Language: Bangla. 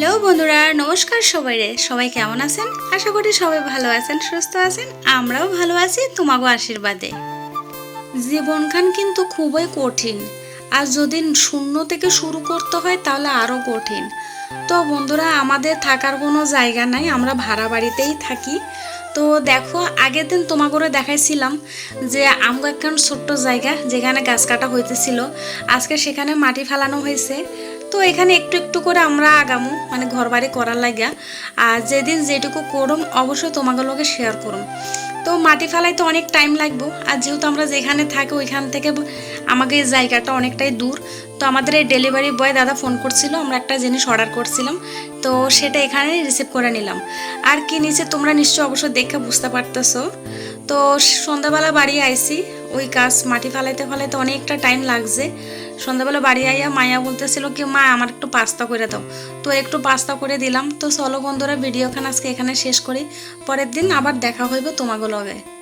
হ্যালো বন্ধুরা, নমস্কার সবাই রে সবাই কেমন আছেন? আশা করি সবাই ভালো আছেন, সুস্থ আছেন। আমরাও ভালো আছি, তোমাগো আশীর্বাদে। জীবনখান কিন্তু খুবই কঠিন। আর যদি শূন্য থেকে শুরু করতে হয়, তাহলে আরও কঠিন। তো বন্ধুরা, আমাদের থাকার কোনো জায়গা নাই, আমরা ভাড়া বাড়িতেই থাকি। তো দেখো, আগের দিন তোমা করে দেখাইছিলাম যে আমগো একখান ছোট্ট জায়গা, যেখানে গাছ কাটা হইতেছিল। আজকে সেখানে মাটি ফেলানো হয়েছে তো এখানে একটু একটু করে আমরা আগামো মানে ঘর বাড়ি করার লাগিয়া। আর যেদিন যেটুকু করুম, অবশ্যই তোমাকে লোকে শেয়ার করুম। তো মাটি ফেলাইতে অনেক টাইম লাগবো, আর যেহেতু আমরা যেখানে থাকি ওইখান থেকে আমাকে এই জায়গাটা অনেকটাই দূর। তো আমাদের এই ডেলিভারি বয় দাদা ফোন করছিল, আমরা একটা জিনিস অর্ডার করছিলাম। তো সেটা এখানে রিসিভ করে নিলাম। আর কি নিচে তোমরা নিশ্চয় অবশ্যই দেখে বুঝতে পারতেছো। তো সন্ধ্যাবেলা বাড়ি আইছি ওই কাজ মাটি ফালাইতে ফালাইতে অনেকটা টাইম লাগছে। সন্ধ্যাবেলা বাড়ি আইয়া মায়া বলতেছিল কি, মা, আমার একটু পাস্তা করে দাও। তো একটু পাস্তা করে দিলাম। তো চলো বন্ধুরা ভিডিওখান আজকে এখানে শেষ করি। পরের দিন আবার দেখা হইব তোমাকে লগে।